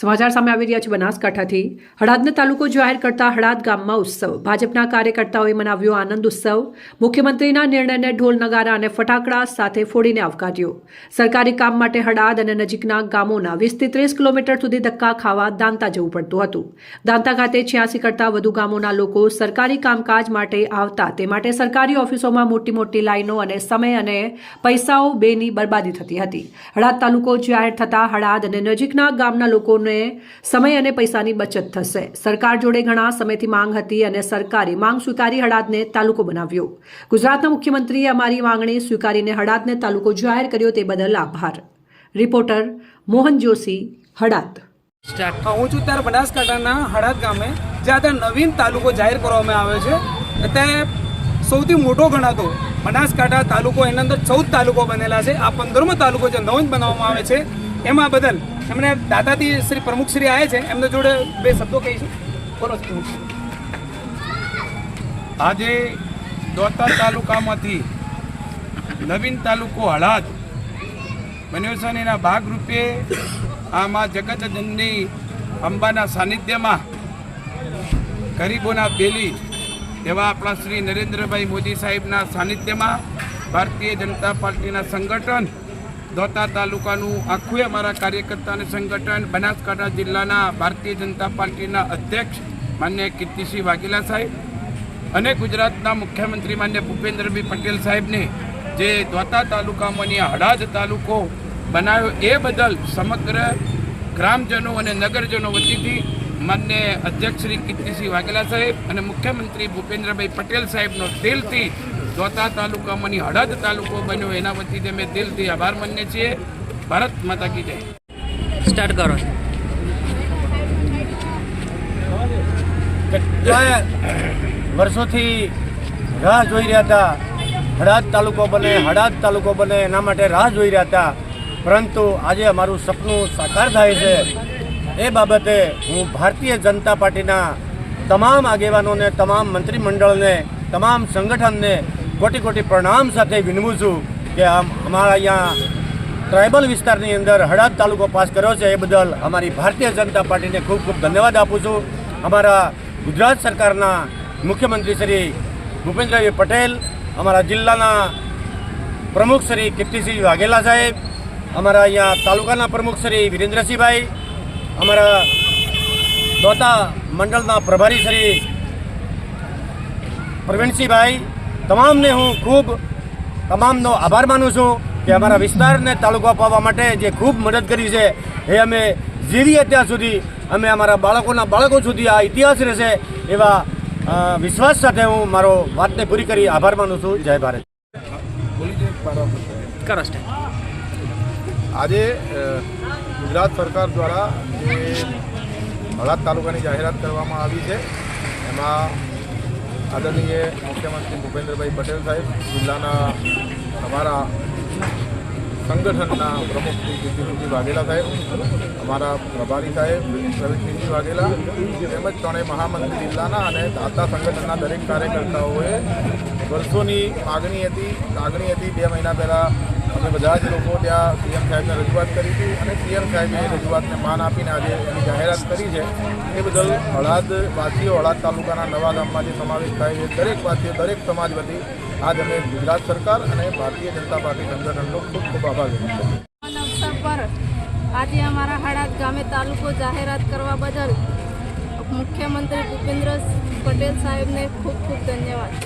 સમાચાર સામે આવી રહ્યા છે બનાસકાંઠાથી. હળાદનો તાલુકો જાહેર કરતા હળાદ ગામમાં ઉત્સવ. ભાજપના કાર્યકર્તાઓએ મનાવ્યો આનંદ ઉત્સવ. મુખ્યમંત્રીના નિર્ણયને ઢોલ નગારા અને ફટાકડા સાથે ફોડીને આવકાર્યો. સરકારી કામ માટે હળાદ અને નજીકના ગામોના વીસથી ત્રીસ કિલોમીટર સુધી ધક્કા ખાવા દાંતા જવું પડતું હતું. દાંતા ખાતે છ્યાસી કરતાં વધુ ગામોના લોકો સરકારી કામકાજ માટે આવતા. તે માટે સરકારી ઓફિસોમાં મોટી મોટી લાઈનો અને સમય અને પૈસાઓ બેની બરબાદી થતી હતી. હળાદ તાલુકો જાહેર થતા હળાદ અને નજીકના ગામના લોકોને સમય અને પૈસાની બચત થશે. સરકાર જોડે ઘણા સમયથી માંગ હતી અને સરકારે માંગ સ્વીકારી હળાદને તાલુકો બનાવ્યો. ગુજરાતના મુખ્યમંત્રીએ અમારી માંગણી સ્વીકારીને હડાદને તાલુકો જાહેર કર્યો તે બદલ આભાર. રિપોર્ટર મોહન જોશી હડાદ હા, છું ત્યારે બનાસકાંઠાના હડાદ ગામે જ્યાં ત્યાં નવીન તાલુકો જાહેર કરવામાં આવ્યો છે. તે સૌથી મોટો ગણાતો બનાસકાંઠા તાલુકો એના અંદર ચૌદ તાલુકો બનેલા છે. આ પંદરમો તાલુકો જે નવીન બનાવવામાં આવે છે. એમાં બદલ એમણે દાદાથી શ્રી પ્રમુખશ્રી આવે છે. એમના જોડે બે શબ્દો કહીશું બોલો આજે દોતા તાલુકામાંથી નવીન તાલુકો હળાદ બન્યો છે ભાગરૂપે આમાં મા જગતજનની અંબાના સાનિધ્યમાં ગરીબોના બેલી એવા આપણા શ્રી નરેન્દ્રભાઈ મોદી સાહેબના સાનિધ્યમાં ભારતીય જનતા પાર્ટીના સંગઠન દોતા તાલુકાનું આખું અમારા કાર્યકર્તાને સંગઠન બનાસકાંઠા જિલ્લાના ભારતીય જનતા પાર્ટીના અધ્યક્ષ માન્ય કીર્તિસિંહ વાઘેલા સાહેબ અને ગુજરાતના મુખ્યમંત્રી માન્ય ભૂપેન્દ્રભાઈ પટેલ સાહેબને જે ધોતા તાલુકામાંની હડાદ તાલુકો બનાવ્યો એ બદલ સમગ્ર ગ્રામજનો અને નગરજનો વતીથી માન્ય અધ્યક્ષ શ્રી કીર્તિસિંહ વાઘેલા સાહેબ અને મુખ્યમંત્રી ભૂપેન્દ્રભાઈ પટેલ સાહેબનો દિલથી દ્વાતા તાલુકામાંની હળદ તાલુકો બન્યો એના વતીથી અમે દિલથી આભાર માનીએ છીએ. ભારત માતા કી જય. સ્ટાર્ટ કરો. વર્ષોથી રાહ જોઈ રહ્યા હતા. હળદ તાલુકો બને હળદ તાલુકો બને એના માટે રાહ જોઈ રહ્યા હતા. પરંતુ આજે અમારું સપનું સાકાર થાય છે. એ બાબતે હું ભારતીય જનતા પાર્ટીના તમામ આગેવાનોને તમામ મંત્રીમંડળને તમામ સંગઠનને કોટી કોટી પ્રણામ સાથે વિનવું છું કે અમારા અહીંયા ટ્રાઇબલ વિસ્તારની અંદર હળદ તાલુકો પાસ કર્યો છે એ બદલ અમારી ભારતીય જનતા પાર્ટીને ખૂબ ખૂબ ધન્યવાદ આપું છું. અમારા ગુજરાત સરકારના મુખ્યમંત્રી શ્રી ભૂપેન્દ્રભાઈ પટેલ, અમારા જિલ્લાના પ્રમુખ શ્રી કીર્તિસિંહ વાઘેલા સાહેબ, અમારા અહીંયા તાલુકાના પ્રમુખ શ્રી વિરેન્દ્રસિંહભાઈ, અમારા દોતા મંડળના પ્રભારી શ્રી પ્રવીણસિંહભાઈ તમામને હું ખૂબ તમામનો આભાર માનું છું કે અમારા વિસ્તારને તાલુકો અપાવવા માટે જે ખૂબ મદદ કરી છે એ અમે જીવીએ ત્યાં સુધી અમે અમારા બાળકોના બાળકો સુધી આ ઇતિહાસ રહેશે એવા વિશ્વાસ સાથે હું મારો વાતને પૂરી કરી આભાર માનું છું. જય ભારત. આજે ગુજરાત સરકાર દ્વારા જે હળાદ તાલુકાની જાહેરાત કરવામાં આવી છે એમાં આદરણીય મુખ્યમંત્રી ભૂપેન્દ્રભાઈ પટેલ સાહેબ, જિલ્લાના અમારા સંગઠનના પ્રમુખ શ્રી કીર્તિસિંહજી વાઘેલા સાહેબ, અમારા પ્રભારી સાહેબ, પ્રવીણસિંહજી વાઘેલા તેમજ ત્રણેય મહામંત્રી જિલ્લાના અને દાતા સંગઠનના દરેક કાર્યકર્તાઓએ વર્ષોની માગણી હતી લાગણી હતી બે મહિના પહેલાં અમે બધા જ લોકો ત્યાં સીએમ સાહેબને રજૂઆત કરી હતી અને સીએમ સાહેબે એ રજૂઆતને માન આપીને આજે એની જાહેરાત કરી છે. એ બદલ હળાદ વાસીઓ, હળાદ તાલુકાના નવા ગામમાં જે સમાવેશ થાય છે, દરેક વાસીઓ, દરેક સમાજ વતી આજ અમે ગુજરાત સરકાર અને ભારતીય જનતા પાર્ટી સંગઠનનો ખૂબ ખૂબ આભાર વ્યક્ત પર આજે અમારા હળાદ ગામે તાલુકો જાહેરાત કરવા બદલ મુખ્યમંત્રી ભૂપેન્દ્ર પટેલ સાહેબને ખૂબ ખૂબ ધન્યવાદ.